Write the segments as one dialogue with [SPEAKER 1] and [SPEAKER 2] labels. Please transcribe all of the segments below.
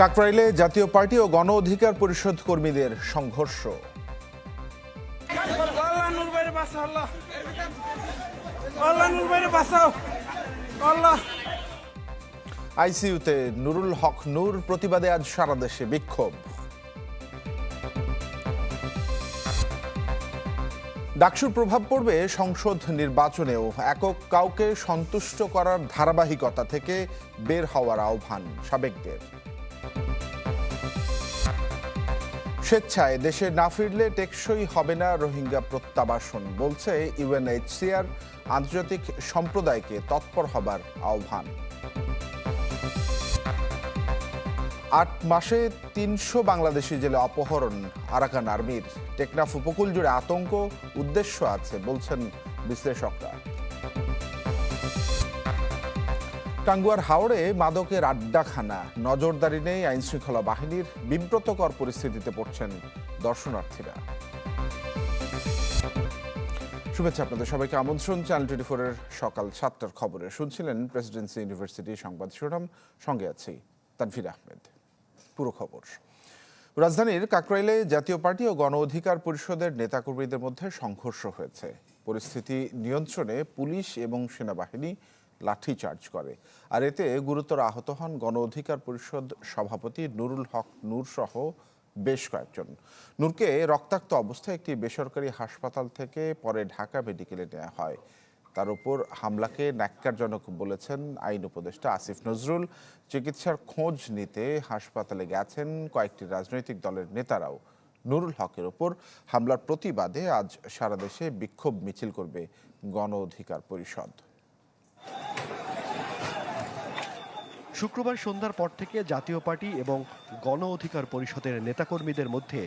[SPEAKER 1] কাকরাইলে জাতীয় পার্টি ও গণ অধিকার পরিষদ কর্মীদের সংঘর্ষ। আইসিইউতে নুরুল হক নূর প্রতিবাদে আজ সারা দেশে বিক্ষোভ। ডাকসুর প্রভাব পড়বে সংসদ নির্বাচনেও। একক কাউকে সন্তুষ্ট করার ধারাবাহিকতা থেকে বের হওয়ার আহ্বান সাবেকদের। স্বেচ্ছায় দেশে না ফিরলে টেকসই হবে না রোহিঙ্গা প্রত্যাবাসন, বলছে ইউএনএইচসিআর আন্তর্জাতিক সম্প্রদায়কে তৎপর হবার আহ্বান। আট মাসে তিনশো বাংলাদেশি জেলে অপহরণ, আরাকান আর্মির। টেকনাফ উপকূল জুড়ে আতঙ্ক, উদ্দেশ্য আছে, বলছেন বিশ্লেষকরা। টাঙ্গুয়ার হাওড়ে মাদকের আড্ডাখানা। নজরদারি নেই আইনশৃঙ্খলা বাহিনীর। বিব্রতকর পরিস্থিতিতে পড়ছেন দর্শনার্থীরা। শুভেচ্ছা আপনাদের সবাইকে। আমন্ত্রণ চ্যানেল টোয়েন্টি ফোরের সকাল সাতটার খবরে। শুনছিলেন প্রেসিডেন্সি ইউনিভার্সিটি সংবাদ শিরোনাম। সঙ্গে আছি তানভীর আহমেদ। পুরো খবর। রাজধানীর কাকরাইলে জাতীয় পার্টি ও গণ অধিকার পরিষদের নেতাকর্মীদের মধ্যে সংঘর্ষ হয়েছে। পরিস্থিতি নিয়ন্ত্রণে পুলিশ এবং সেনাবাহিনী লাঠিচার্জ করে। আর এতে গুরুতর আহত হন গণ অধিকার পরিষদ সভাপতি নুরুল হক নূর সহ বেশ কয়েকজন। নূরকে রক্তাক্ত অবস্থায় একটি বেসরকারি হাসপাতাল থেকে পরে ঢাকা মেডিকেলে নেওয়া হয়। তার উপর হামলাকে ন্যাক্কারজনক বলেছেন আইন উপদেষ্টা আসিফ নজরুল। চিকিৎসার খোঁজ নিতে হাসপাতালে গেছেন কয়েকটি রাজনৈতিক দলের নেতারাও। নুরুল হকের ওপর হামলার প্রতিবাদে আজ সারা দেশে বিক্ষোভ মিছিল করবে গণ অধিকার পরিষদ।
[SPEAKER 2] শুক্রবার সন্ধ্যার পর থেকে জাতীয় পার্টি এবং গণ অধিকার পরিষদের নেতাকর্মীদের মধ্যে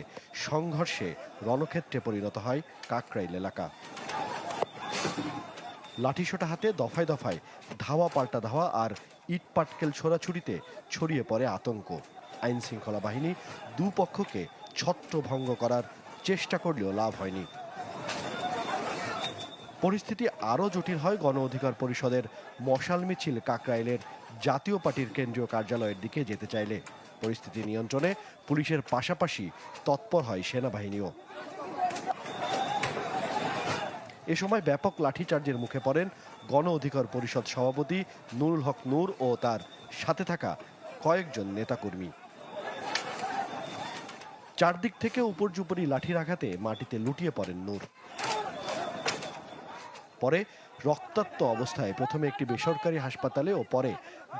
[SPEAKER 2] সংঘর্ষে রণক্ষেত্রে পরিণত হয় কাকরাইল এলাকা। লাঠিসোঁটা হাতে দফায় দফায় ধাওয়া পাল্টা ধাওয়া আর ইট পাটকেল ছোড়াছুড়িতে ছড়িয়ে পড়ে আতঙ্ক। আইন শৃঙ্খলা বাহিনী দুপক্ষকে ছত্রভঙ্গ করার চেষ্টা করলেও লাভ হয়নি। পরিস্থিতি আরও জটিল হয় গণ অধিকার পরিষদের মশাল মিছিল কাকরাইলের জাতীয় পার্টির কেন্দ্রীয় কার্যালয়ের দিকে যেতে চাইলে। পরিস্থিতি নিয়ন্ত্রণে পুলিশের পাশাপাশি তৎপর হয় সেনাবাহিনীও। এ সময় ব্যাপক লাঠিচার্জের মুখে পড়েন গণ অধিকার পরিষদ সভাপতি নুরুল হক নূর ও তার সাথে থাকা কয়েকজন নেতাকর্মী। চারদিক থেকে উপর্যুপরি লাঠির আঘাতে মাটিতে লুটিয়ে পড়েন নূর। পরে রক্তাক্ত অবস্থায় প্রথমে একটি বেসরকারি হাসপাতালে ও পরে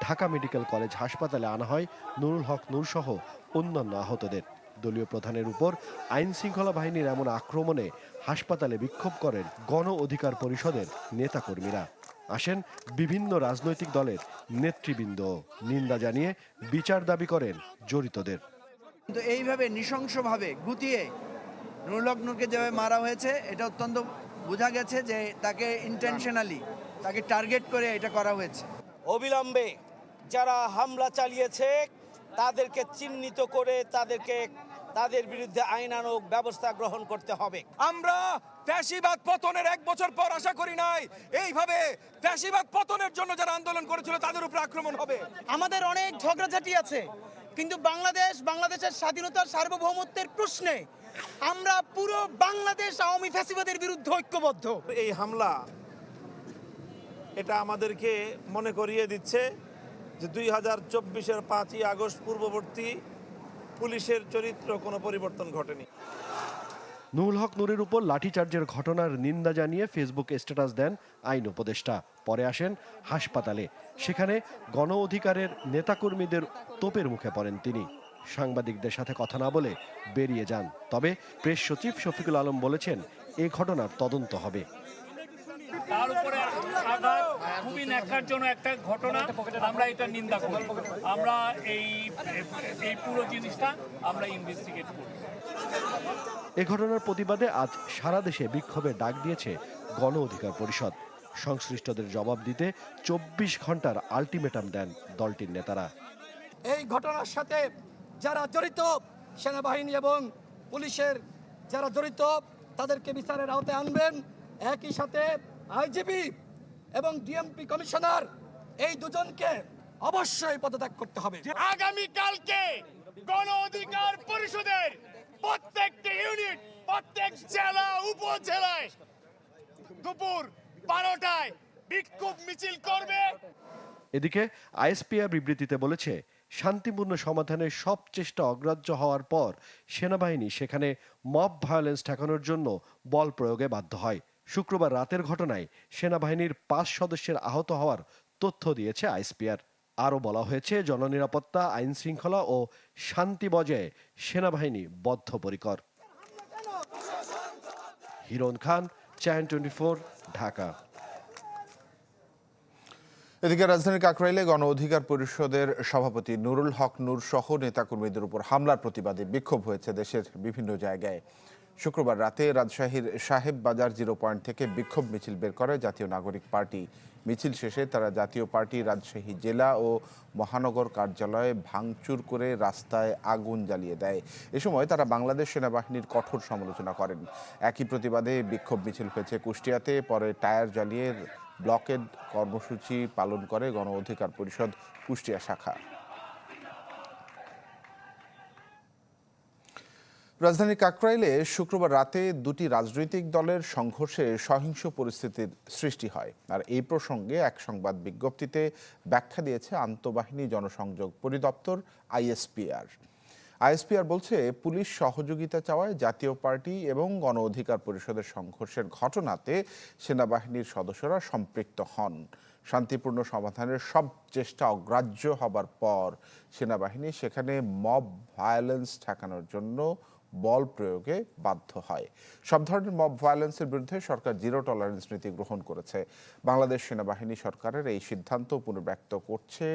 [SPEAKER 2] ঢাকা মেডিকেল কলেজ হাসপাতালে আনা হয়। নুরুল হক নূর সহ অন্যান্য আহতদের। দলীয় প্রধানের উপর আইন শৃঙ্খলা বাহিনীর এমন আক্রমণে হাসপাতালে বিক্ষোভ করেন গণ অধিকার পরিষদের নেতাকর্মীরা। আসেন বিভিন্ন রাজনৈতিক দলের নেতৃবৃন্দ। নিন্দা জানিয়ে বিচার দাবি করেন জড়িতদের।
[SPEAKER 3] কিন্তু এইভাবে নৃশংসভাবে গুতিয়ে নুরলগ্নকে যেভাবে মারা হয়েছে, এটা অত্যন্ত বোঝা গেছে যে তাকে ইন্টেনশনালি তাকে টার্গেট করে এটা করা হয়েছে।
[SPEAKER 4] অবিলম্বে যারা হামলা চালিয়েছে তাদেরকে চিহ্নিত করে তাদেরকে তাদের বিরুদ্ধে আইনানুগ ব্যবস্থা গ্রহণ করতে হবে।
[SPEAKER 5] আমরা ফ্যাসিবাদ পতনের এক বছর পর আশা করি নাই এইভাবে ফ্যাসিবাদ পতনের জন্য যারা আন্দোলন করেছিল তাদের উপর আক্রমণ হবে।
[SPEAKER 6] আমাদের অনেক ঝগড়াঝাটি আছে কিন্তু বাংলাদেশ বাংলাদেশের স্বাধীনতার সার্বভৌমত্বের প্রশ্নে আমরা পুরো বাংলাদেশ আওয়ামী ফ্যাসিবাদের বিরুদ্ধে ঐক্যবদ্ধ।
[SPEAKER 7] এই হামলা এটা আমাদেরকে মনে করিয়ে দিচ্ছে যে দুই হাজার চব্বিশের পাঁচই আগস্ট পূর্ববর্তী পুলিশের চরিত্র কোনো পরিবর্তন ঘটেনি।
[SPEAKER 2] নুরুল হক নূরের উপর লাঠিচার্জের ঘটনার নিন্দা জানিয়ে ফেসবুকে স্ট্যাটাস দেন আইন উপদেষ্টা। পরে আসেন হাসপাতালে। সেখানে গণ অধিকারের নেতাকর্মীদের তোপের মুখে পড়েন তিনি। সাংবাদিকদের সাথে কথা না বলে বেরিয়ে যান। তবে প্রেস সচিব শফিকুল আলম বলেছেন এ ঘটনার তদন্ত হবে।
[SPEAKER 8] তার উপরে আঘাত খুবই ন্যাক্কারজনক একটা ঘটনা। আমরা এটা নিন্দা করি। আমরা এই এই পুরো জিনিসটা আমরা ইনভেস্টিগেট করি।
[SPEAKER 2] এ ঘটনার প্রতিবাদে আজ সারা দেশে বিক্ষোভের ডাক দিয়েছে গণ অধিকার পরিষদ। সংশ্লিষ্টদের জবাব দিতে চব্বিশ ঘণ্টার আলটিমেটাম দেন দলটির নেতারা।
[SPEAKER 5] এই ঘটনার সাথে যারা জড়িত সেনাবাহিনী এবং পুলিশের যারা জড়িত তাদেরকে বিচারের আওতায় আনবেন। একই সাথে আইজিপি এবং ডিএমপি কমিশনার এই দুজনকে অবশ্যই পদত্যাগ করতে হবে।
[SPEAKER 9] আগামীকালকে গণ অধিকার পরিষদের প্রত্যেকটি ইউনিট প্রত্যেক জেলা উপজেলায় দুপুর বারোটায় বিক্ষোভ মিছিল করবে।
[SPEAKER 2] এদিকে আইএসপিআর বিবৃতিতে বলেছে শান্তিপূর্ণ সমাধানের সব চেষ্টা অগ্রাহ্য হওয়ার পর সেনাবাহিনী সেখানে মব ভায়োলেন্স ঠেকানোর জন্য বল প্রয়োগে বাধ্য হয়। শুক্রবার রাতের ঘটনায় সেনাবাহিনীর পাঁচ সদস্যের আহত হওয়ার তথ্য দিয়েছে আইএসপিআর। আরও বলা হয়েছে, জননিরাপত্তা, আইন শৃঙ্খলা ও শান্তি বজায়ে সেনাবাহিনী বদ্ধপরিকর। Hiron Khan channel twenty Dhaka.
[SPEAKER 1] এদিকে রাজধানীর কাকরাইলে গণ অধিকার পরিষদের সভাপতি নুরুল হক নূর সহ নেতাকর্মীদের উপর হামলার প্রতিবাদে বিক্ষোভ হয়েছে দেশের বিভিন্ন জায়গায়। শুক্রবার রাতে রাজশাহীর সাহেব বাজার জিরো পয়েন্ট থেকে বিক্ষোভ মিছিল বের করে জাতীয় নাগরিক পার্টি। মিছিল শেষে তারা জাতীয় পার্টি, রাজশাহী জেলা ও মহানগর কার্যালয়ে ভাঙচুর করে রাস্তায় আগুন জ্বালিয়ে দেয়। এ সময় তারা বাংলাদেশ সেনাবাহিনীর কঠোর সমালোচনা করেন। একই প্রতিবাদে বিক্ষোভ মিছিল হয়েছে কুষ্টিয়াতে, পরে টায়ার জ্বালিয়ে ব্লকেড কর্মসূচি পালন করে গণ অধিকার পরিষদ কুষ্টিয়া শাখা। রাজধানীর কাকরাইলে শুক্রবার রাতে দুটি রাজনৈতিক দলের সংঘর্ষে সহিংস পরিস্থিতির সৃষ্টি হয়। আর এই প্রসঙ্গে এক সংবাদ বিজ্ঞপ্তিতে ব্যাখ্যা দিয়েছে আন্তঃবাহিনী জনসংযোগ পরিদপ্তর আইএসপিআর। আইএসপিআর বলছে, পুলিশ সহযোগিতা চাওয়ায় জাতীয় পার্টি এবং গণ অধিকার পরিষদের সংঘর্ষের ঘটনাতে সেনাবাহিনীর সদস্যরা সম্পৃক্ত হন। শান্তিপূর্ণ সমাধানের সব চেষ্টা অগ্রাহ্য হবার পর সেনাবাহিনী সেখানে মব ভায়োলেন্স ঠেকানোর জন্য বল প্রয়োগে বাধ্য হয়। সব ধরনের মব ভায়োলেন্সের বিরুদ্ধে সরকার জিরো টলারেন্স নীতি গ্রহণ করেছে। বাংলাদেশ সেনাবাহিনী সরকারের এই সিদ্ধান্ত পুনর্ব্যক্ত করছে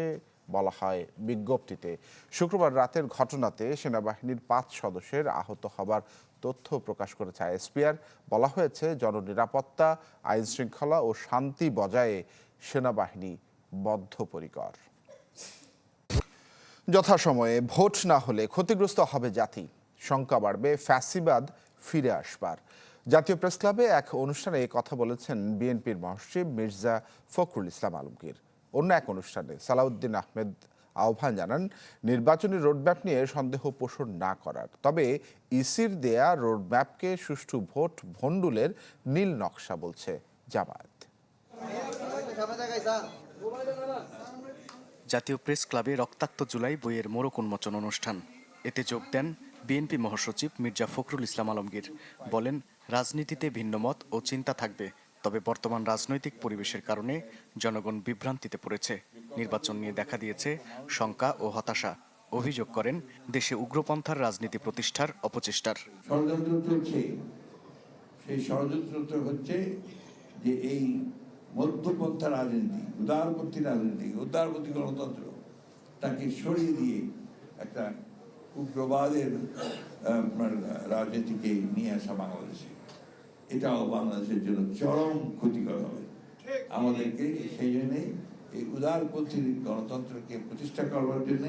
[SPEAKER 1] বলা হয় বিজ্ঞপ্তিতে। শুক্রবার রাতের ঘটনাতে সেনাবাহিনীর পাঁচ সদস্যের আহত হবার তথ্য প্রকাশ করেছে আইএসপিআর। বলা হয়েছে, জননিরাপত্তা আইন শৃঙ্খলা ও শান্তি বজায়ে সেনাবাহিনী বদ্ধপরিকর। যথাসময়ে ভোট না হলে ক্ষতিগ্রস্ত হবে জাতি। শঙ্কা বাড়বে, ফ্যাসিবাদ ফিরে আসবার। জাতীয় প্রেস ক্লাবে এক অনুষ্ঠানে কথা বলেছেন বিএনপির মহাসচিব মির্জা ফখরুল ইসলাম আলমগীর। অন্য এক অনুষ্ঠানে সালাউদ্দিন আহমেদ আহ্বান জানান, নির্বাচনী রোডম্যাপ নিয়ে সন্দেহ পোষণ না করার। তবে ইসির দেয়া রোডম্যাপকে সুষ্ঠু ভোট ভণ্ডুলের নীল নকশা বলছে জামায়াত।
[SPEAKER 10] জাতীয় প্রেস ক্লাবে রক্তাক্ত জুলাই বইয়ের মোড়ক উন্মোচন অনুষ্ঠান। এতে যোগ দেন বিএনপি মহাসচিব মির্জা ফখরুল ইসলাম আলমগীর। বলেন, রাজনীতিতে ভিন্নমত ও চিন্তা থাকবে। তবে বর্তমান রাজনৈতিক পরিবেশের কারণে জনগণ বিভ্রান্তিতে পড়েছে। নির্বাচন নিয়ে দেখা দিয়েছে শঙ্কা ও হতাশা। অভিযোগ করেন, দেশে উগ্রপন্থার রাজনীতি প্রতিষ্ঠার অপচেষ্টার।
[SPEAKER 11] ষড়যন্ত্র চলছে সেই ষড়যন্ত্র হচ্ছে যে এই মধ্যপন্থা রাজনীতি উদারপন্থী রাজনীতি উদারপন্থী গণতন্ত্র, তাকে সরিয়ে দিয়ে একটা উগ্রবাদের রাজনীতিকে নিয়ে আসা বাংলাদেশে। এটাও বাংলাদেশের জন্য চরম ক্ষতিকর হবে। আমাদেরকে সেই জন্যে এই উদারপন্থী গণতন্ত্রকে প্রতিষ্ঠা করবার জন্য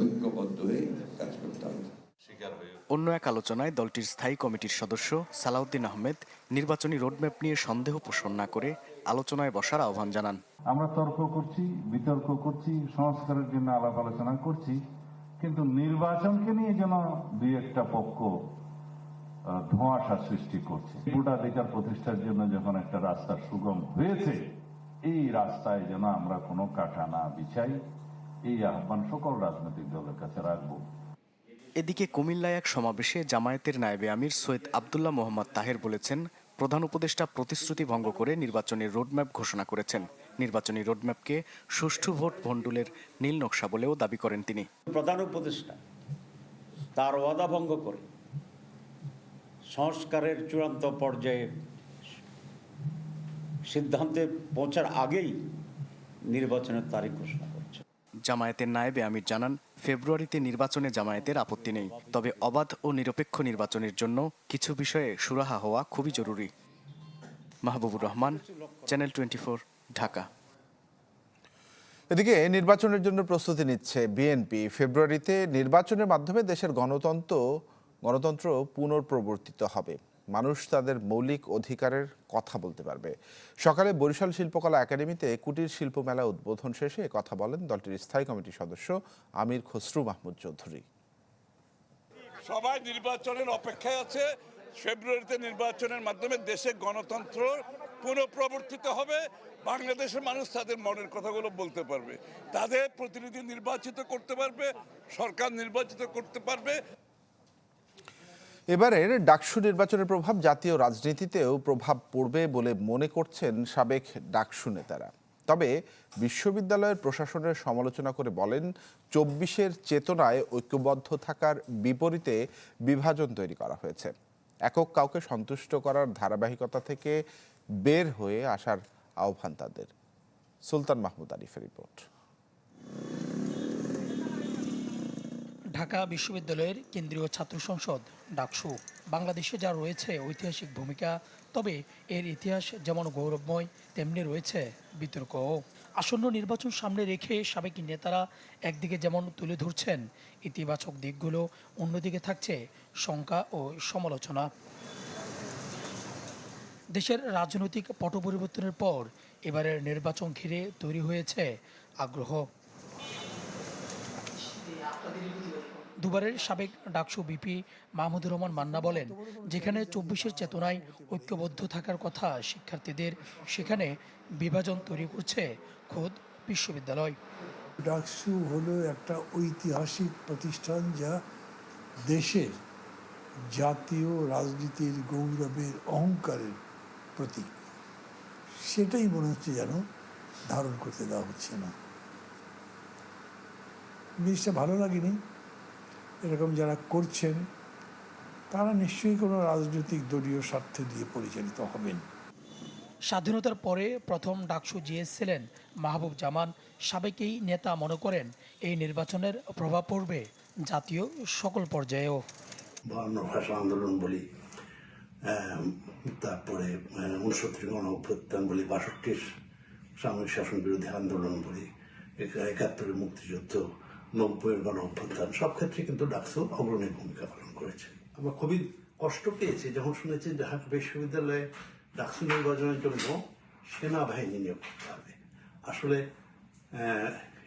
[SPEAKER 11] ঐক্যবদ্ধ হয়ে কাজ করতে হবে।
[SPEAKER 10] অন্য এক আলোচনায় দলটির স্থায়ী কমিটির সদস্য সালাউদ্দিন আহমেদ নির্বাচনী রোডম্যাপ নিয়ে সন্দেহ পোষণ না করে আলোচনায় বসার আহ্বান জানান।
[SPEAKER 12] আমরা তর্ক করছি বিতর্ক করছি সংস্কারের জন্য আলাপ আলোচনা করছি কিন্তু নির্বাচনকে নিয়ে যেন দুই একটা পক্ষ ধোঁয়াশা সৃষ্টি করছে। ভোটাধিকার প্রতিষ্ঠার জন্য যখন একটা রাস্তা সুগম হয়েছে এই রাস্তায় যেন আমরা কোনো কাটা না বিছাই এই আহ্বান সকল রাজনৈতিক দলের কাছে রাখব।
[SPEAKER 10] এদিকে কুমিল্লায় এক সমাবেশে জামায়াতের নায়েবে আমির সৈয়দ আবদুল্লাহ মোহাম্মদ তাহের বলেছেন প্রধান উপদেষ্টা প্রতিশ্রুতি ভঙ্গ করে নির্বাচনী রোডম্যাপ ঘোষণা করেছেন। নির্বাচনী রোডম্যাপকে সুষ্ঠু ভোট ভণ্ডুলের নীল নকশা বলেও দাবি করেন তিনি।
[SPEAKER 13] প্রধান উপদেষ্টা তার ওয়াদা ভঙ্গ করে সংস্কারের চূড়ান্ত পর্যায়ে সিদ্ধান্তে পৌঁছার আগেই নির্বাচনের তারিখ ঘোষণা করছে।
[SPEAKER 10] জামায়াতের নায়েবে আমির জানান ফেব্রুয়ারিতে নির্বাচনে জামায়াতের আপত্তি নেই। তবে অবাধ ও নিরপেক্ষ নির্বাচনের জন্য কিছু বিষয়ে সুরাহা হওয়া খুবই জরুরি। Mahbubur Rahman channel twenty Dhaka.
[SPEAKER 1] এদিকে নির্বাচনের জন্য প্রস্তুতি নিচ্ছে বিএনপি। ফেব্রুয়ারিতে নির্বাচনের মাধ্যমে দেশের গণতন্ত্র গণতন্ত্র পুনর্প্রবর্তিত হবে। মানুষ তাদের মৌলিক অধিকারের কথা বলতে পারবে। সকালে বরিশাল শিল্পকলা একাডেমিতে কুটির শিল্প মেলা উদ্বোধন শেষে কথা বলেন দলটির স্থায়ী কমিটির সদস্য আমির খসরু মাহমুদ চৌধুরী।
[SPEAKER 14] সবাই নির্বাচনের অপেক্ষায় আছে। ফেব্রুয়ারিতে নির্বাচনের মাধ্যমে দেশে গণতন্ত্র পুনঃপ্রবর্তিত হবে। বাংলাদেশের মানুষ তাদের মনের কথাগুলো বলতে পারবে। তাদের প্রতিনিধি নির্বাচিত করতে পারবে। সরকার নির্বাচিত করতে পারবে।
[SPEAKER 1] এবারের ডাকসু নির্বাচনের প্রভাব জাতীয় রাজনীতিতেও প্রভাব পড়বে বলে মনে করছেন সাবেক ডাকসু নেতারা। তবে বিশ্ববিদ্যালয়ের প্রশাসনের সমালোচনা করে বলেন, চব্বিশের চেতনায় ঐক্যবদ্ধ থাকার বিপরীতে বিভাজন তৈরি করা হয়েছে। একক কাউকে সন্তুষ্ট করার ধারাবাহিকতা থেকে বের হয়ে আসার আহ্বান তাদের। সুলতান মাহমুদ আরিফের রিপোর্ট।
[SPEAKER 15] ঢাকা বিশ্ববিদ্যালয়ের কেন্দ্রীয় ছাত্র সংসদ, ডাকসু। বাংলাদেশে যা রয়েছে ঐতিহাসিক ভূমিকা, তবে এর ইতিহাস যেমন গৌরবময়, তেমনি রয়েছে বিতর্কও। আসন্ন নির্বাচন সামনে রেখে সাবেক নেতারা একদিকে যেমন তুলে ধরছেন ইতিবাচক দিকগুলো, অন্যদিকে থাকছে শঙ্কা ও সমালোচনা। দেশের রাজনৈতিক পট পরিবর্তনের পর এবারের নির্বাচন ঘিরে তৈরি হয়েছে আগ্রহ। দুবারের সাবেক ডাকসু বিপি মাহমুদুর রহমান মান্না বলেন, যেখানে চব্বিশের চেতনায় ঐক্যবদ্ধ থাকার কথা শিক্ষার্থীদের সেখানে বিভাজন তৈরি করছে খোদ বিশ্ববিদ্যালয়।
[SPEAKER 16] ডাকসু হলো একটা ঐতিহাসিক প্রতিষ্ঠান যা দেশের জাতীয় রাজনীতির গৌরবের অহংকারের প্রতীক। সেটাই মনে হচ্ছে যেন ধারণ করতে দেওয়া হচ্ছে না। জিনিসটা ভালো লাগেনি। এরকম যারা করছেন তারা নিশ্চয়ই কোনো রাজনৈতিক দলীয় স্বার্থ দিয়ে পরিচালিত হবেন।
[SPEAKER 15] স্বাধীনতার পরে প্রথম ডাকসু জিএস ছিলেন মাহবুব জামান সাবেকেই নেতা মনে করেন এই নির্বাচনের প্রভাব পড়বে জাতীয় সকল পর্যায়েও।
[SPEAKER 17] বাহান্ন ভাষা আন্দোলন বলি তারপরে উনসত্তর গণ অভ্যুত্থান বলি বাষট্টির সামরিক শাসন বিরোধী আন্দোলন বলি একা- একাত্তরের মুক্তিযুদ্ধ নব্বইয়ের গণ অভ্যুত্থান সব ক্ষেত্রে কিন্তু ডাকসু অগ্রণী ভূমিকা পালন করেছে। আমরা খুবই কষ্ট পেয়েছি, যখন শুনেছি ঢাকা বিশ্ববিদ্যালয়ে ডাকসু নির্বাচনের জন্য সেনাবাহিনী নিয়োগ করতে হবে। আসলে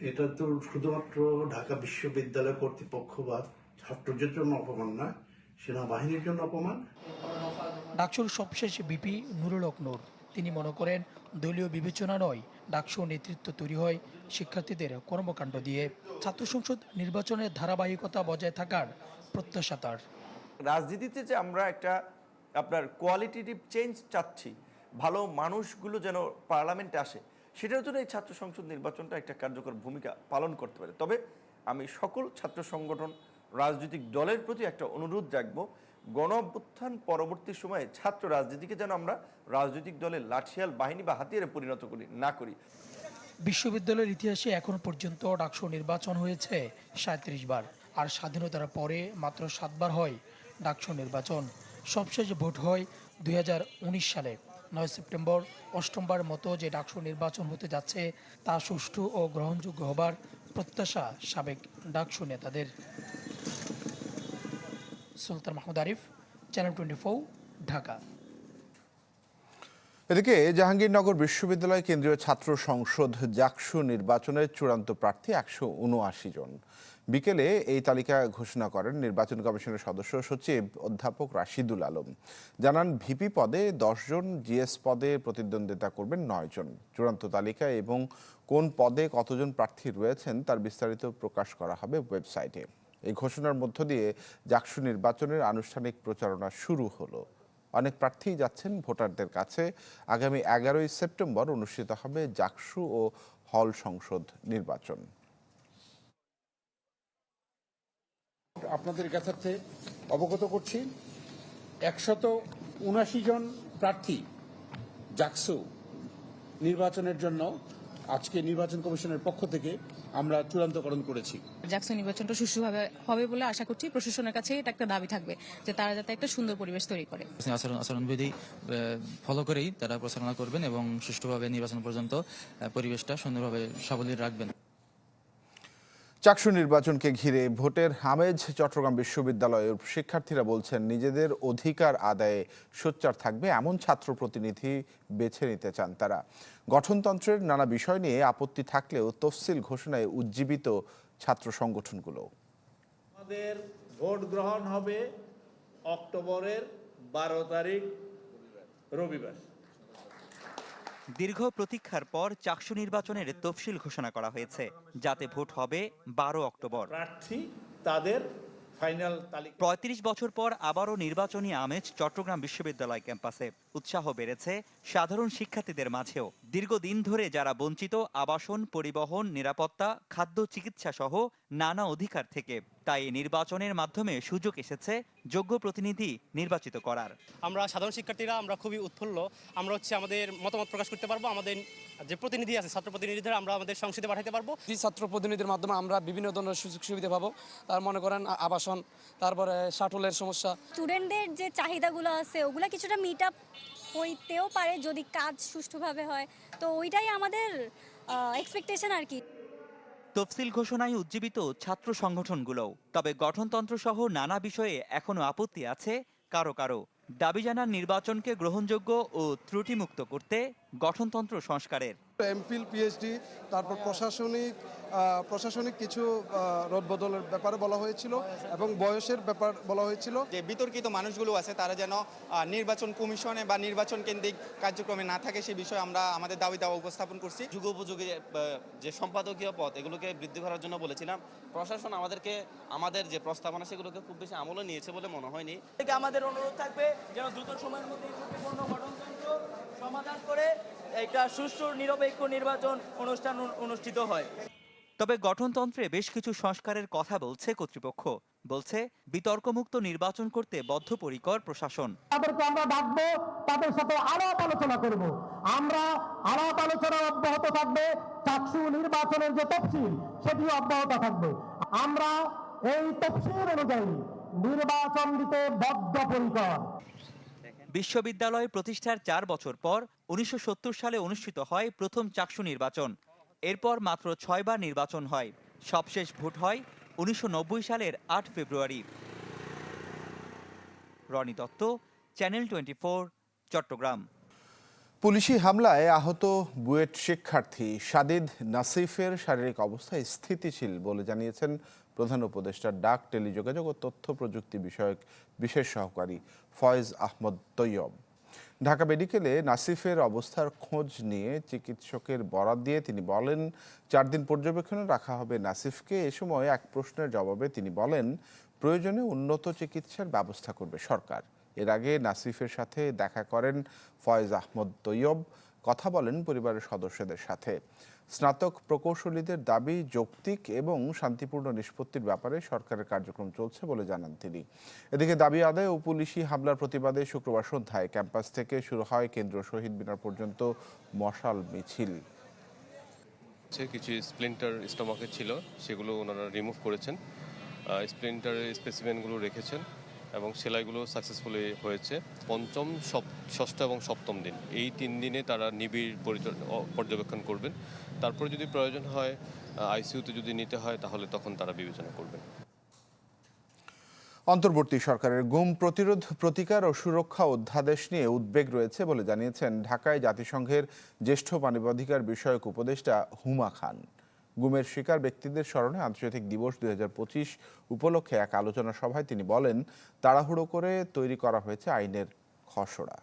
[SPEAKER 17] এটা তো শুধুমাত্র ঢাকা বিশ্ববিদ্যালয় কর্তৃপক্ষ বা ছাত্রদের জন্য অপমান নয়, সেনাবাহিনীর জন্য অপমান।
[SPEAKER 15] ডাকসুর সবশেষ বিপি নুরুল তিনি মনে করেন, দলীয় বিবেচনা নয় ডাকসু নেতৃত্ব তৈরি হয় শিক্ষার্থীদের কর্মকাণ্ড দিয়ে। ছাত্র সংসদ নির্বাচনের ধারাবাহিকতা বজায় থাকার প্রত্যাশা তার।
[SPEAKER 18] রাজনীতিতে যে আমরা একটা আপনার কোয়ালিটিটিভ চেঞ্জ চাচ্ছি, ভালো মানুষগুলো যেন পার্লামেন্টে আসে, সেটার জন্য এই ছাত্র সংসদ নির্বাচনটা একটা কার্যকর ভূমিকা পালন করতে পারে। তবে আমি সকল ছাত্র সংগঠন, রাজনৈতিক দলের প্রতি একটা অনুরোধ রাখব গণ পরবর্তী সময়ে ছাত্র রাজনীতিকে যেন আমরা রাজনৈতিক দলের লাঠিয়াল বাহিনী বা হাতিয়ারে পরিণত করি, না করি।
[SPEAKER 15] বিশ্ববিদ্যালয়ের ইতিহাসে এখন পর্যন্ত ডাকসু নির্বাচন হয়েছে সাঁত্রিশ বার আর স্বাধীনতার পরে মাত্র সাতবার হয় ডাকসু নির্বাচন। সবশেষ ভোট হয় দুই হাজার উনিশ সালে। নয় সেপ্টেম্বর, অষ্টমবার মতো যে ডাকসু নির্বাচন হতে যাচ্ছে তা সুষ্ঠু ও গ্রহণযোগ্য হবার প্রত্যাশা সাবেক ডাকসু নেতাদের। Sultan Mahmud Arif channel twenty Dhaka.
[SPEAKER 1] এদিকে জাহাঙ্গীরনগর বিশ্ববিদ্যালয় কেন্দ্রীয় ছাত্র সংসদ জাকসু নির্বাচনের চূড়ান্ত প্রার্থী একশো উনআশি জন। বিকেলে এই তালিকা ঘোষণা করেন নির্বাচন কমিশনের সদস্য সচিব অধ্যাপক রাশিদুল আলম। জানান, ভিপি পদে জন, জিএস পদে প্রতিদ্বন্দ্বিতা করবেন জন। চূড়ান্ত তালিকা এবং কোন পদে কতজন প্রার্থী রয়েছেন তার বিস্তারিত প্রকাশ করা হবে ওয়েবসাইটে। এই ঘোষণার মধ্য দিয়ে জাকসু নির্বাচনের আনুষ্ঠানিক প্রচারণা শুরু হলো। অনেক প্রার্থী যাচ্ছেন ভোটারদের কাছে। আগামী এগারোই সেপ্টেম্বর অনুষ্ঠিত হবে জাকসু ও হল সংসদ নির্বাচন।
[SPEAKER 19] আপনাদের কাছে অবগত করছি, একশত উনাশি জন প্রার্থী জাকসু নির্বাচনের জন্য আজকে নির্বাচন কমিশনের পক্ষ থেকে আমরা চূড়ান্তকরণ করেছি।
[SPEAKER 20] জাকসু নির্বাচনটা সুষ্ঠুভাবে হবে বলে আশা করছি প্রশাসনের কাছে এটা একটা দাবি থাকবে যে তারা যাতে একটা সুন্দর পরিবেশ তৈরি করে।
[SPEAKER 21] আচরণ আচরণবিধি ফলো করেই তারা প্রচারণা করবেন এবং সুষ্ঠুভাবে নির্বাচন পর্যন্ত আহ, পরিবেশটা সুন্দরভাবে সাবলীল রাখবেন।
[SPEAKER 1] চাকসু নির্বাচনকে ঘিরে ভোটের আমেজ চট্টগ্রাম বিশ্ববিদ্যালয়ের শিক্ষার্থীরা বলছেন, নিজেদের অধিকার আদায়ে সোচ্চার থাকবে এমন ছাত্র প্রতিনিধি বেছে নিতে চান তারা। গঠনতন্ত্রের নানা বিষয় নিয়ে আপত্তি থাকলেও তফসিল ঘোষণায় উজ্জীবিত ছাত্র সংগঠনগুলো।
[SPEAKER 22] আমাদের ভোট গ্রহণ হবে অক্টোবরের বারো তারিখ রবিবার।
[SPEAKER 23] দীর্ঘ প্রতীক্ষার পর চাকসু নির্বাচনের তফসিল ঘোষণা করা হয়েছে যাতে ভোট হবে বারো অক্টোবর।
[SPEAKER 22] প্রার্থী তাদের ফাইনাল তালিকা।
[SPEAKER 23] পঁয়ত্রিশ বছর পর আবারও নির্বাচনী আমেজ চট্টগ্রাম বিশ্ববিদ্যালয় ক্যাম্পাসে। উৎসাহ বেড়েছে সাধারণ শিক্ষার্থীদের মাঝেও। দীর্ঘদিন ধরে যারা বঞ্চিত আবাসন পরিবহন নিরাপত্তা খাদ্য চিকিৎসা সহ নানা অধিকার থেকে তাই নির্বাচনের মাধ্যমে সুযোগ এসেছে যোগ্য প্রতিনিধি নির্বাচিত করার।
[SPEAKER 24] আমরা সাধারণ শিক্ষার্থীরা আমরা খুবই উৎফুল্ল। আমরা হচ্ছে আমাদের মতামত প্রকাশ করতে পারব আমাদের যে প্রতিনিধি আছে ছাত্র প্রতিনিধিদের আমরা আমাদের সংসদে পাঠাতে পারব।
[SPEAKER 25] এই ছাত্র প্রতিনিধির মাধ্যমে আমরা বিভিন্ন ধরনের সুযোগ সুবিধা পাবো। তার মনে করেন আবাসন তারপরে শাটলের সমস্যা।
[SPEAKER 26] স্টুডেন্টদের যে চাহিদাগুলো আছে ওগুলো কিছুটা মিট আপ হইতেও পারে যদি কাজ সুষ্ঠুভাবে হয়। তো ওইটাই আমাদের এক্সপেকটেশন আর কি।
[SPEAKER 23] তফসিল ঘোষণায় উজ্জীবিত ছাত্র সংগঠনগুলোও। তবে গঠনতন্ত্র সহ নানা বিষয়ে এখনও আপত্তি আছে কারও কারও। দাবি জানান নির্বাচনকে গ্রহণযোগ্য ও ত্রুটিমুক্ত করতে গঠনতন্ত্র সংস্কারের।
[SPEAKER 27] এমফিল পিএইচডি তারপর প্রশাসনিক প্রশাসনিক কিছু রদবদলের ব্যাপারে বলা হয়েছিল এবং বয়সের ব্যাপার বলা হয়েছিল।
[SPEAKER 28] যে বিতর্কিত মানুষগুলো আছে তারা যেন আহ, নির্বাচন কমিশনে বা নির্বাচন কেন্দ্রিক কার্যক্রমে না থাকে সে বিষয়ে আমরা আমাদের দাবি দাওয়া উপস্থাপন করছি।
[SPEAKER 29] যুগোপযোগী আহ, যে সম্পাদকীয় পদ এগুলোকে বৃদ্ধি করার জন্য বলেছিলাম। প্রশাসন আমাদেরকে আমাদের যে প্রস্তাবনা সেগুলোকে খুব বেশি আমলে নিয়েছে বলে মনে হয়নি।
[SPEAKER 4] আমাদের অনুরোধ থাকবে যেন দ্রুত সময়ের মধ্যে সমাধান করে একটা সুষ্ঠু নিরপেক্ষ নির্বাচন অনুষ্ঠান অনুষ্ঠিত হয়।
[SPEAKER 23] তবে গঠনতন্ত্রে বেশ কিছু সংস্কারের কথা বলছে কর্তৃপক্ষ। বলছে বিতর্কমুক্ত নির্বাচন করতে বদ্ধপরিকর প্রশাসন।
[SPEAKER 30] তাদেরকে আমরা ডাকবো তাদের সাথে আলাপ আলোচনা করব। আমরা আলাপ আলোচনা অব্যাহত থাকবে চাকসু নির্বাচনের যে তফসিল সেটিও অব্যাহত থাকবে। আমরা এই তফসিল অনুযায়ী নির্বাচন দিতে বদ্ধপরিকর।
[SPEAKER 23] বিশ্ববিদ্যালয় প্রতিষ্ঠার চার বছর পর উনিশশো সত্তর সালে অনুষ্ঠিত হয় প্রথম চাকসু নির্বাচন। এরপর মাত্র ছয়বার নির্বাচন হয়। সবশেষ ভোট হয় উনিশশো নব্বই সালের আট February. Rony Dutta channel twenty Chattogram.
[SPEAKER 1] পুলিশি হামলায় আহত বুয়েট শিক্ষার্থী সাদিদ নাসিফের শারীরিক অবস্থা স্থিতিশীল বলে জানিয়েছেন প্রধান উপদেষ্টা ডাক, টেলিযোগাযোগ ও তথ্য প্রযুক্তি বিষয়ক বিশেষ সহকারী ফয়েজ আহমদ তৈয়ব। ঢাকা মেডিকেলে নাসিফের অবস্থার খোঁজ নিয়ে চিকিৎসকের বরাত দিয়ে তিনি বলেন, চার দিন পর্যবেক্ষণে রাখা হবে নাসিফকে। এ সময় এক প্রশ্নের জবাবে তিনি বলেন, প্রয়োজনে উন্নত চিকিৎসার ব্যবস্থা করবে সরকার। এর আগে নাসিফের সাথে দেখা করেন ফয়েজ আহমদ তৈয়ব। কথা বলেন পরিবারের সদস্যদের সাথে। স্নাতক প্রকৌশলীদের দাবি, যৌক্তিক এবং শান্তিপূর্ণ নিষ্পত্তির ব্যাপারে সরকারের কার্যক্রম চলছে বলে জানান তিনি। এদিকে দাবি আদায় ও পুলিশি হামলার প্রতিবাদে শুক্রবার সন্ধ্যায় ক্যাম্পাস থেকে শুরু হয় কেন্দ্র শহীদ মিনার পর্যন্ত মশাল মিছিল।
[SPEAKER 31] কিছু স্প্লিন্টার স্টমাকে ছিল, সেগুলো ওনারা রিমুভ করেছেন। স্প্লিন্টারের স্পেসিমেনগুলো রেখেছেন। এবং সেলাইগুলো সাকসেসফুলি হয়েছে। পঞ্চম ষষ্ঠ এবং সপ্তম দিন। এই তিন দিনে তারা নিবিড় পর্যবেক্ষণ করবেন। তারপরে যদি প্রয়োজন হয় আইসিইউতে যদি নিতে হয়, তাহলে তখন তারা বিবেচনা করবেন।
[SPEAKER 1] অন্তর্বর্তী সরকারের গুম প্রতিরোধ, প্রতিকার ও সুরক্ষা অধ্যাদেশ নিয়ে উদ্বেগ রয়েছে বলে জানিয়েছেন ঢাকায় জাতিসংঘের জ্যেষ্ঠ মানবাধিকার বিষয়ক উপদেষ্টা হুমা খান। গুমের শিকার ব্যক্তিদের স্মরণে আন্তর্জাতিক দিবস দুই উপলক্ষে এক আলোচনা সভায় তিনি বলেন তাড়াহুড়ো করে তৈরি করা হয়েছে আইনের খসড়া।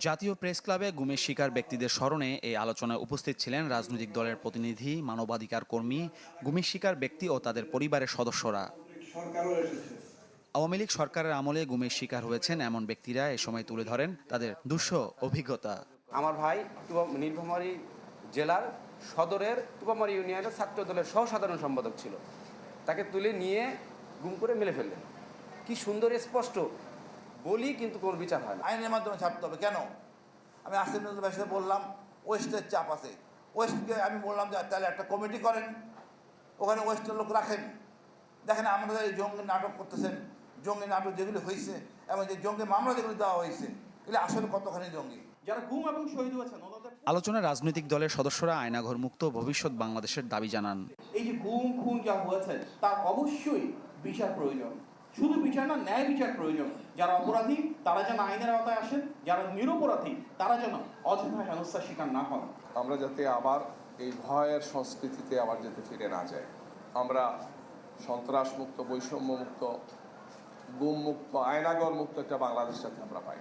[SPEAKER 32] জাতীয় প্রেস ক্লাবে গুমের শিকার ব্যক্তিদের স্মরণে এই আলোচনায় উপস্থিত ছিলেন রাজনৈতিক দলের প্রতিনিধি মানবাধিকার কর্মী গুমের শিকার ব্যক্তি ও তাদের পরিবারের সদস্যরা। আওয়ামী লীগ সরকারের আমলে গুমের শিকার হয়েছেন এমন ব্যক্তিরা এ সময় তুলে ধরেন তাদের দুঃস অভিজ্ঞতা।
[SPEAKER 33] আমার ভাই নীলফামারী জেলার সদরের তুবামারি ইউনিয়নের ছাত্র দলের সহ সাধারণ সম্পাদক ছিল। তাকে তুলে নিয়ে গুম করে মেলে ফেললেন। কি সুন্দর স্পষ্ট। বলি কিন্তু কোনো বিচার হয় না।
[SPEAKER 34] আইনের মাধ্যমে ছাপতে হবে। কেন? আমি আসিফ নজরুল সাথে বললাম ওয়েস্টের চাপ আছে। ওয়েস্টকে আমি বললাম যে তাহলে একটা কমিটি করেন। ওখানে ওয়েস্টের লোক রাখেন। দেখেন আমাদের এই জঙ্গি নাটক করতেছেন জঙ্গি নাটক যেগুলি হয়েছে এবং যে জঙ্গি মামলা যেগুলি দেওয়া হয়েছে এগুলি আসলে কতখানি জঙ্গি?
[SPEAKER 6] যারা গুম এবং শহীদ হয়েছেন
[SPEAKER 32] আলোচনায় রাজনৈতিক দলের সদস্যরা আয়নাঘর মুক্ত ভবিষ্যৎ বাংলাদেশের দাবি জানান।
[SPEAKER 35] এই যে গুম খুন যা হয়েছে তার অবশ্যই বিচার প্রয়োজন। শুধু বিচার না ন্যায় বিচার প্রয়োজন। যারা অপরাধী তারা যেন আইনের আওতায় আসেন। যারা নিরপরাধী তারা যেন অযথা হেনস্থার শিকার না হন।
[SPEAKER 36] আমরা যাতে আবার এই ভয়ের সংস্কৃতিতে আবার যাতে ফিরে না যায় আমরা সন্ত্রাস মুক্ত বৈষম্য মুক্ত গুম মুক্ত আয়নাগর মুক্ত একটা বাংলাদেশ যাতে আমরা পাই।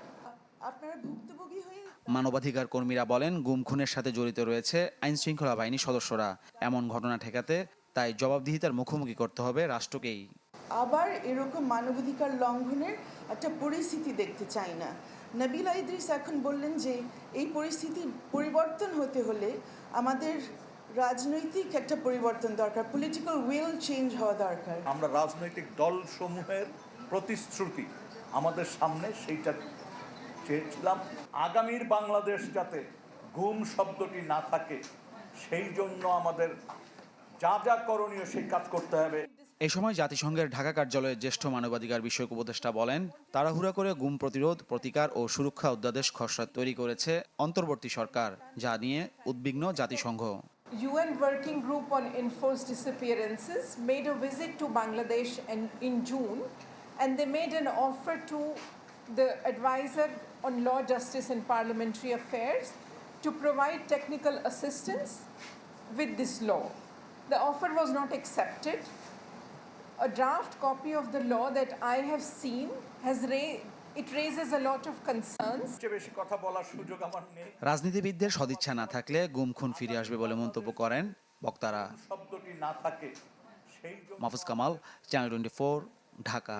[SPEAKER 37] আপনারা ভুক্তভোগী হয়ে
[SPEAKER 32] মানবাধিকার কর্মীরা বলেন গুম খুনের সাথে জড়িত রয়েছে আইন শৃঙ্খলা বাহিনীর সদস্যরা। এমন ঘটনা ঠেকাতে তাই জবাবদিহিতার মুখোমুখি করতে হবে রাষ্ট্রকেই।
[SPEAKER 37] আবার এরকম মানবাধিকার লঙ্ঘনের একটা পরিস্থিতি দেখতে চাই না। নবিলা ইদ্রিস এখন বললেন যে এই পরিস্থিতির পরিবর্তন হতে হলে আমাদের রাজনৈতিক একটা পরিবর্তন দরকার পলিটিক্যাল উইল চেঞ্জ হওয়া দরকার।
[SPEAKER 38] আমরা রাজনৈতিক দলসমূহের প্রতিশ্রুতি আমাদের সামনে সেইটা চেয়েছিলাম আগামীর বাংলাদেশ যাতে গুম শব্দটি না থাকে সেই জন্য আমাদের যা যা করণীয় সেই কাজ করতে হবে।
[SPEAKER 32] এ সময় জাতিসংঘের ঢাকা কার্যালয়ের জ্যেষ্ঠ মানবাধিকার বিষয়ক উপদেষ্টা বলেন তাড়াহুড়া করে গুম প্রতিরোধ প্রতিকার ও সুরক্ষা অধ্যাদেশ খসড়া তৈরি করেছে অন্তর্বর্তী সরকার যা নিয়ে উদ্বিগ্ন জাতিসংঘ।
[SPEAKER 39] UN Working Group on Enforced Disappearances made a visit to Bangladesh in, in June and they made an offer to the advisor on law, justice and parliamentary affairs to provide technical assistance with this law. The offer was not accepted. A draft copy of the law that I have seen has raised
[SPEAKER 32] রাজনীতিবিদদের সদিচ্ছা না থাকলে গুম খুন ফিরে আসবে বলে মন্তব্য করেন বক্তারা
[SPEAKER 38] শব্দটি না থাকে
[SPEAKER 32] মাহফুজ কামাল চ্যানেল টোয়েন্টি ঢাকা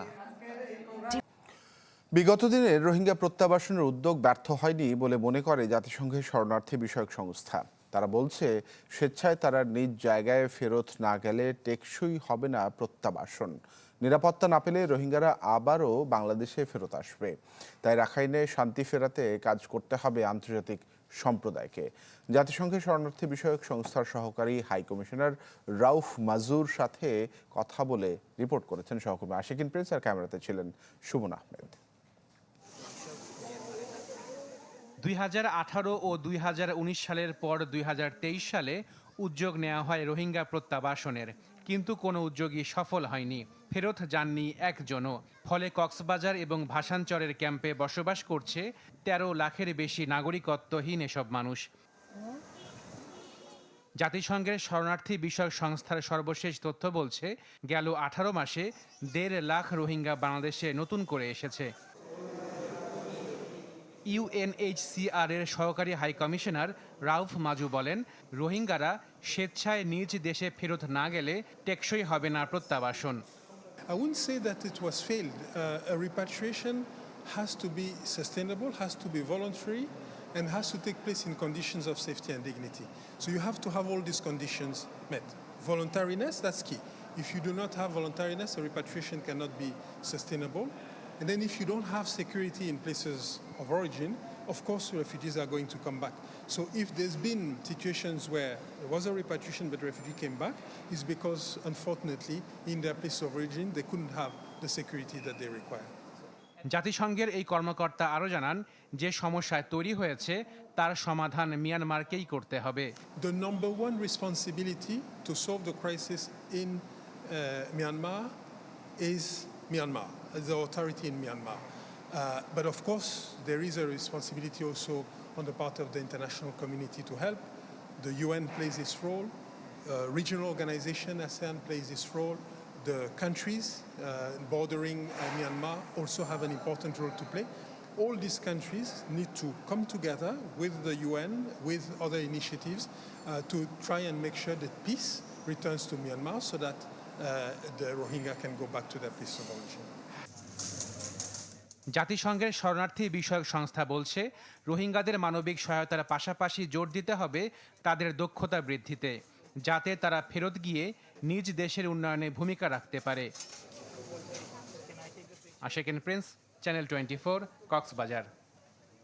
[SPEAKER 1] বিগত দিনে রোহিঙ্গা প্রত্যাবাসনের উদ্যোগ ব্যর্থ হয়নি বলে মনে করে জাতিসংঘের শরণার্থী বিষয়ক সংস্থা। তারা বলছে, স্বেচ্ছায় তারা নিজ জায়গায় ফেরত না গেলে টেকসই হবে না প্রত্যাবাসন। নিরাপত্তা না পেলে রোহিঙ্গারা আবারও বাংলাদেশে ফেরত আসবে। তাই রাখাইনে শান্তি ফেরাতে কাজ করতে হবে আন্তর্জাতিক সম্প্রদায়কে। জাতিসংঘের শরণার্থী বিষয়ক সংস্থার সহকারী হাই কমিশনার রাউফ মাজুর সাথে কথা বলে রিপোর্ট করেছেন সহকর্মী আশিকিন প্রিন্স আর ক্যামেরাতে ছিলেন সুমন আহমেদ।
[SPEAKER 40] দুই হাজার আঠারো ও দুই হাজার উনিশ সালের পর দুই হাজার তেইশ সালে উদ্যোগ নেওয়া হয় রোহিঙ্গা প্রত্যাবাসনের। কিন্তু কোনো উদ্যোগই সফল হয়নি। ফেরত যাননি একজনও। ফলে কক্সবাজার এবং ভাসানচরের ক্যাম্পে বসবাস করছে ১৩ লাখের বেশি নাগরিকত্বহীন এসব মানুষ। জাতিসংঘের শরণার্থী বিষয়ক সংস্থার সর্বশেষ তথ্য বলছে, গেল আঠারো মাসে দেড় লাখ রোহিঙ্গা বাংলাদেশে নতুন করে এসেছে। ইউএনএইচসিআর এর সহকারী হাই কমিশনার রাউফ মাজু বলেন রোহিঙ্গারা স্বেচ্ছায় নিজ দেশে ফেরত না গেলে টেকসই হবে না প্রত্যাবাসন
[SPEAKER 41] I wouldn't say that it was failed. Uh, a repatriation has to be sustainable, has to be voluntary, and has to take place in conditions of safety and dignity. So you have to have all these conditions met. Voluntariness, that's key. If you do not have voluntariness, a repatriation cannot be sustainable. And then if you don't have security in places of origin, of course refugees are going to come back. So if there's been situations where there was a repatriation but refugee came back, it's because unfortunately in their place of origin they couldn't have the security that they require.
[SPEAKER 40] জাতিসংঘের এই কর্মকর্তা আরও জানান যে সমস্যায় তৈরি হয়েছে তার সমাধান মিয়ানমারকেই করতে হবে
[SPEAKER 41] number one responsibility to solve the crisis in uh, Myanmar is Myanmar, the authority in Myanmar. Uh, but of course, there is a responsibility also on the part of the international community to help. The UN plays its role, uh, regional organization, ASEAN plays its role. The countries uh, bordering uh, Myanmar also have an important role to play. All these countries need to come together with the UN, with other initiatives, uh, to try and make sure that peace returns to Myanmar so that uh, the Rohingya can go back to their place of origin.
[SPEAKER 40] জাতিসংঘের শরণার্থী বিষয়ক সংস্থা বলছে, রোহিঙ্গাদের মানবিক সহায়তার পাশাপাশি জোর দিতে হবে তাদের দক্ষতা বৃদ্ধিতে, যাতে তারা ফেরত গিয়ে নিজ দেশের উন্নয়নে ভূমিকা রাখতে পারে। Ashekin Prince, channel twenty four, Cox's Bazar.